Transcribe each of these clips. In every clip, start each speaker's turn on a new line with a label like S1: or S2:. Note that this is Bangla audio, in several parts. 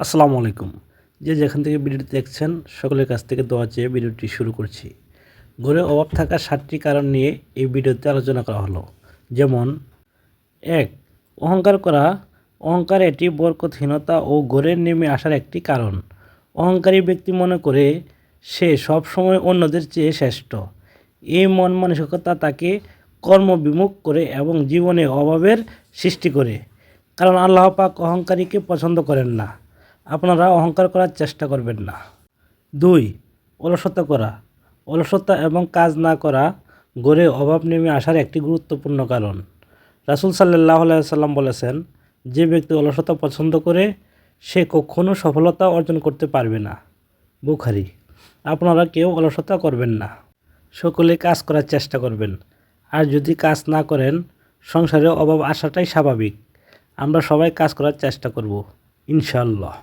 S1: আসসালামু আলাইকুম। যে যেখান থেকে ভিডিওটি দেখছেন, সকলের কাছ থেকে দোয়া চেয়ে ভিডিওটি শুরু করছি। ঘরে অভাব থাকার সাতটি কারণ নিয়ে এই ভিডিওতে আলোচনা করা হলো। যেমন, এক, অহংকার করা। অহংকার এটি বরকতহীনতা ও ঘরের নেমে আসার একটি কারণ। অহংকারী ব্যক্তি মনে করে সে সব সময় অন্যদের চেয়ে শ্রেষ্ঠ। এই মন মানসিকতা তাকে কর্মবিমুখ করে এবং জীবনে অভাবের সৃষ্টি করে। কারণ আল্লাহ পাক অহংকারীকে পছন্দ করেন না। আপনারা অহংকার করার চেষ্টা করবেন না। দুই, অলসতা করা। অলসতা এবং কাজ না করা গড়ে অভাব নেমে আসার একটি গুরুত্বপূর্ণ কারণ। রাসুল সাল্লাহ সাল্লাম বলেছেন, যে ব্যক্তি অলসতা পছন্দ করে, সে কখনো সফলতা অর্জন করতে পারবে না। বুখারি, আপনারা কেউ অলসতা করবেন না। সকলে কাজ করার চেষ্টা করবেন। আর যদি কাজ না করেন, সংসারে অভাব আসাটাই স্বাভাবিক। আমরা সবাই কাজ করার চেষ্টা করব ইনশাল্লাহ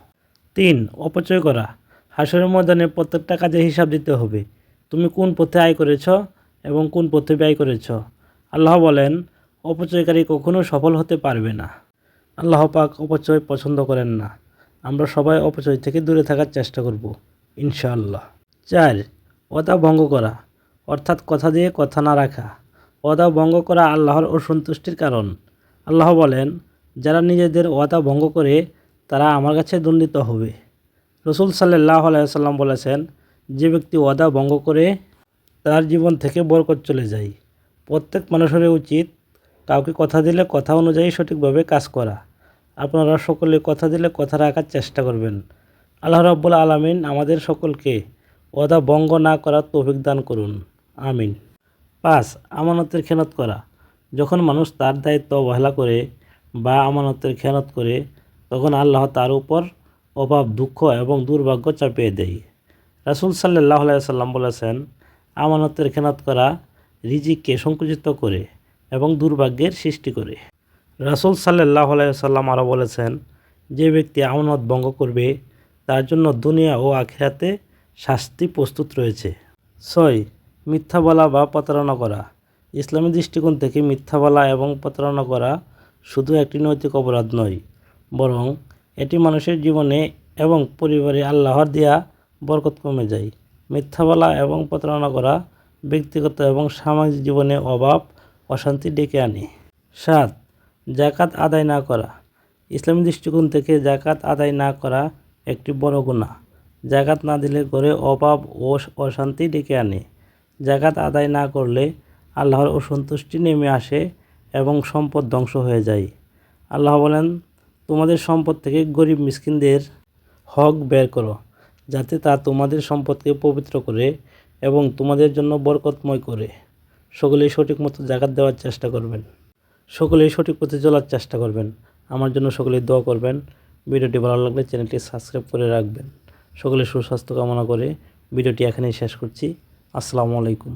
S1: তিন, অপচয় করা। হাসরের ময়দানে প্রত্যেকটা কাজে হিসাব দিতে হবে। তুমি কোন পথে আয় করেছ এবং কোন পথে ব্যয় করেছ? আল্লাহ বলেন, অপচয়কারী কখনো সফল হতে পারবে না। আল্লাহ পাক অপচয় পছন্দ করেন না। আমরা সবাই অপচয় থেকে দূরে থাকার চেষ্টা করব, ইনশাআল্লাহ। চার ওদা ভঙ্গ করা, অর্থাৎ কথা দিয়ে কথা না রাখা। ওদা ভঙ্গ করা আল্লাহর অসন্তুষ্টির কারণ। আল্লাহ বলেন, যারা নিজেদের ওয়াদা ভঙ্গ করে তারা আমার কাছে দণ্ডিত হবে। রসুল সাল্লাহ আলাইসাল্লাম বলেছেন, যে ব্যক্তি ওয়াদা ভঙ্গ করে তার জীবন থেকে বরকত চলে যায়। প্রত্যেক মানুষের উচিত কাউকে কথা দিলে কথা অনুযায়ী সঠিকভাবে কাজ করা। আপনারা সকলে কথা দিলে কথা রাখার চেষ্টা করবেন। আল্লাহ রাব্বুল আলমিন আমাদের সকলকে ওয়াদা ভঙ্গ না করার তৌফিক দান করুন। আমিন। পাঁচ, আমানতের খেয়ানত করা। যখন মানুষ তার দায়িত্ব অবহেলা করে বা আমানতের খেয়ানত করে তখন আল্লাহ তার উপর অভাব, দুঃখ এবং দুর্ভাগ্য চাপিয়ে দেয়। রাসুল সাল্লাহ সাল্লাম বলেছেন, আমানতের খেনাত করা রিজিককে সংকুচিত করে এবং দুর্ভাগ্যের সৃষ্টি করে। রাসুল সাল্লাহ সাল্লাম আরও বলেছেন, যে ব্যক্তি আমানত ভঙ্গ করবে, তার জন্য দুনিয়া ও আখিরাতে শাস্তি প্রস্তুত রয়েছে। ছয়, মিথ্যা বলা বা প্রতারণা করা। ইসলামী দৃষ্টিকোণ থেকে মিথ্যা বলা এবং প্রতারণা করা শুধু একটি নৈতিক অপরাধ নয় বরং এটি মানুষের জীবনে এবং পরিবারে আল্লাহর দেয়া বরকত কমে যায়। মিথ্যা বলা এবং প্রতারণা করা ব্যক্তিগত এবং সামাজিক জীবনে অভাব, অশান্তি ডেকে আনে। সাত জাকাত আদায় না করা। ইসলামী দৃষ্টিকোণ থেকে জাকাত আদায় না করা একটি বড় গুণা জাকাত না দিলে ঘরে অভাব ও অশান্তি ডেকে আনে। জাকাত আদায় না করলে আল্লাহর অসন্তুষ্টি নেমে আসে এবং সম্পদ ধ্বংস হয়ে যায়। আল্লাহ বলেন তোমাদের সম্পদ থেকে গরিব মিসকিনদের হক বের করো, যাতে তা তোমাদের সম্পদকে পবিত্র করে এবং তোমাদের জন্য বরকতময় করে। সকলেই সঠিক মতো জাকাত দেওয়ার চেষ্টা করবেন। সকলেই সঠিক পথে চলার চেষ্টা করবেন। আমার জন্য সকলেই দোয়া করবেন। ভিডিওটি ভালো লাগলে চ্যানেলটি সাবস্ক্রাইব করে রাখবেন। সকলে সুস্বাস্থ্য কামনা করে ভিডিওটি এখানেই শেষ করছি। আসসালামু আলাইকুম।